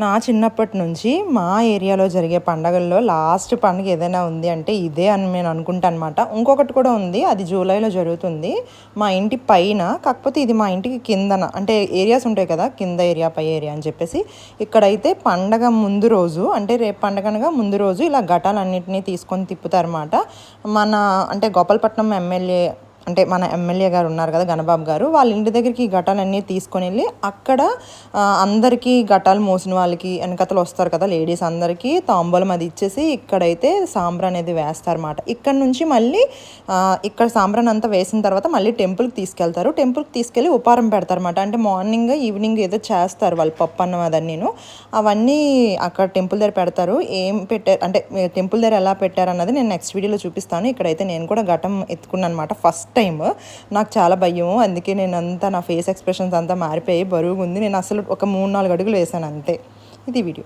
నా చిన్నప్పటి నుంచి మా ఏరియాలో జరిగే పండగల్లో లాస్ట్ పండుగ ఏదైనా ఉంది అంటే ఇదే అని నేను అనుకుంటాను అనమాట ఇంకొకటి కూడా ఉంది అది జూలైలో జరుగుతుంది. మా ఇంటి పైన కాకపోతే ఇది మా ఇంటికి కిందన అంటే ఏరియాస్ ఉంటాయి కదా కింద ఏరియా పై ఏరియా అని చెప్పేసి ఇక్కడైతే పండగ ముందు రోజు అంటే రేపు పండగనగా ముందు రోజు ఇలా ఘటాలన్నింటినీ తీసుకొని తిప్పుతారన్నమాట. మన అంటే గోపాలపట్నం ఎమ్మెల్యే అంటే మన ఎమ్మెల్యే గారు ఉన్నారు కదా గణబాబు గారు వాళ్ళ ఇంటి దగ్గరికి ఈ ఘటాలన్నీ తీసుకొని వెళ్ళి అక్కడ అందరికీ ఘటాలు మోసిన వాళ్ళకి వెనకతలు వస్తారు కదా లేడీస్ అందరికీ తాంబూలం అది ఇచ్చేసి ఇక్కడైతే సాంబ్రాన్ అనేది వేస్తారన్నమాట. ఇక్కడ నుంచి మళ్ళీ ఇక్కడ సాంబ్రాన్ అంతా వేసిన తర్వాత మళ్ళీ టెంపుల్కి తీసుకెళ్తారు. టెంపుల్కి తీసుకెళ్ళి ఉపారం పెడతారన్నమాట. అంటే మార్నింగ్ ఈవినింగ్ ఏదో చేస్తారు వాళ్ళు పప్పు అన్నం నేను అవన్నీ అక్కడ టెంపుల్ దగ్గర పెడతారు. ఏం పెట్టారు అంటే టెంపుల్ దగ్గర ఎలా పెట్టారు అన్నది నేను నెక్స్ట్ వీడియోలో చూపిస్తాను. ఇక్కడైతే నేను కూడా ఘటం ఎత్తుకున్నాను అనమాట ఫస్ట్ టైం నాకు చాలా భయం. అందుకే నేను అంతా నా ఫేస్ ఎక్స్ప్రెషన్స్ అంతా మారిపోయి బరువుగా ఉంది నేను అసలు ఒక మూడు నాలుగు అడుగులు వేసాను అంతే. ఇది వీడియో.